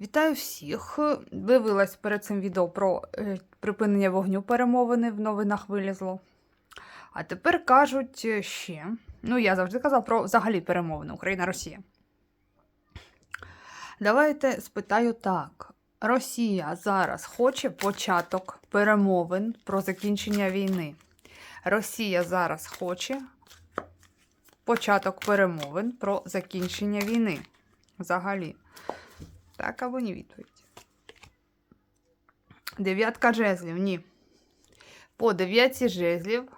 Вітаю всіх. Дивилась перед цим відео про е, припинення вогню перемовини в новинах вилізло. А тепер кажуть е, ще. Ну, я завжди казав про взагалі перемовини Україна-Росія. Давайте спитаю так. Росія зараз хоче початок перемовин про закінчення війни. Росія зараз хоче початок перемовин про закінчення війни. Взагалі. Так або ні відповідь. Дев'ятка жезлів, ні. По дев'ятці жезлів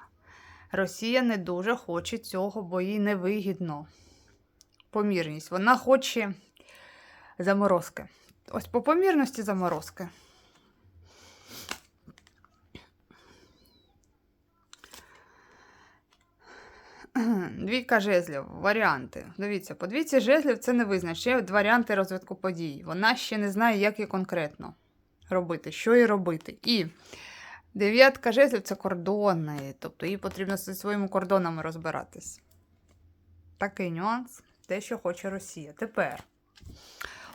Росія не дуже хоче цього, бо їй невигідно. Помірність. Вона хоче заморозки. Ось по помірності заморозки. Двійка жезлів, варіанти. Дивіться, по двійці жезлів це не визначить. Є варіанти розвитку подій. Вона ще не знає, як і конкретно робити, що і робити. І дев'ятка жезлів це кордони, тобто їй потрібно зі своїми кордонами розбиратись. Такий нюанс, те, що хоче Росія. Тепер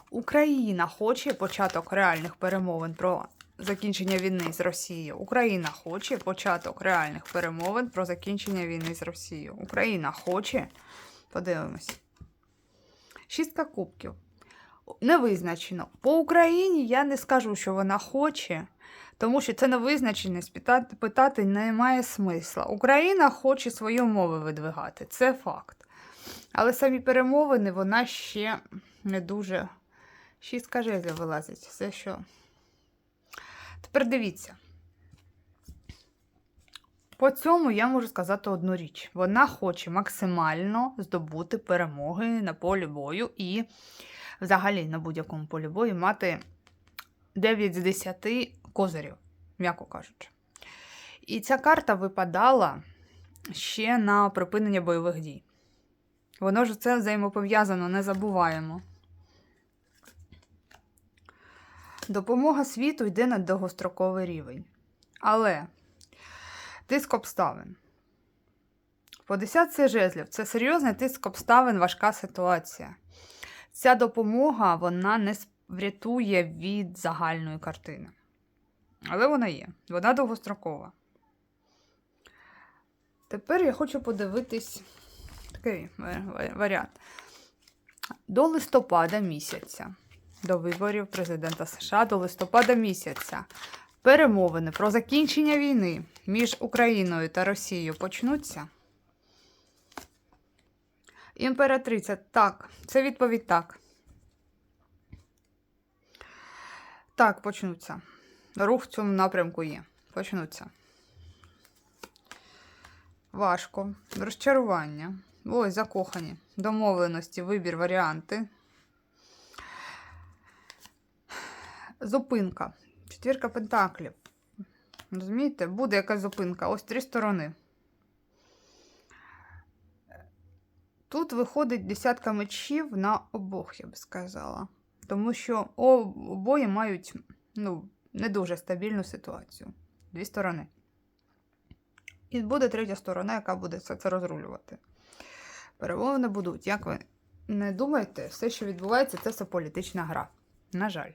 Україна хоче початок реальних перемовин про закінчення війни з Росією. Україна хоче початок реальних перемовин про закінчення війни з Росією. Україна хоче. Подивимось. Шістка кубків. Не визначено. По Україні я не скажу, що вона хоче, тому що це невизначеність. Питати, питати немає смисла. Україна хоче свої умови видвигати. Це факт. Але самі перемовини вона ще не дуже. Шістка жезлів вилазить. Все, що. Тепер дивіться. По цьому я можу сказати одну річ. Вона хоче максимально здобути перемоги на полі бою і, взагалі, на будь-якому полі бою мати 9 з 10 козирів, м'яко кажучи. І ця карта випадала ще на припинення бойових дій. Воно ж це взаємопов'язано, не забуваємо. Допомога світу йде на довгостроковий рівень. Але тиск обставин. По десятці жезлів це серйозний тиск обставин, важка ситуація. Ця допомога вона не врятує від загальної картини. Але вона є. Вона довгострокова. Тепер я хочу подивитись такий варіант. До листопада місяця до виборів президента США до листопада місяця. Перемовини про закінчення війни між Україною та Росією почнуться. Імператриця, так, це відповідь так. Так, почнуться. Рух в цьому напрямку є. Почнуться. Важко. Розчарування. Ой, закохані. Домовленості, вибір, варіанти. Зупинка. Четвірка пентаклів. Розумієте? Буде якась зупинка. Ось три сторони. Тут виходить десятка мечів на обох, я би сказала. Тому що обоє мають ну, не дуже стабільну ситуацію. Дві сторони. І буде третя сторона, яка буде все це розрулювати. Перемовини будуть. Як ви не думаєте, все, що відбувається, це все політична гра. На жаль.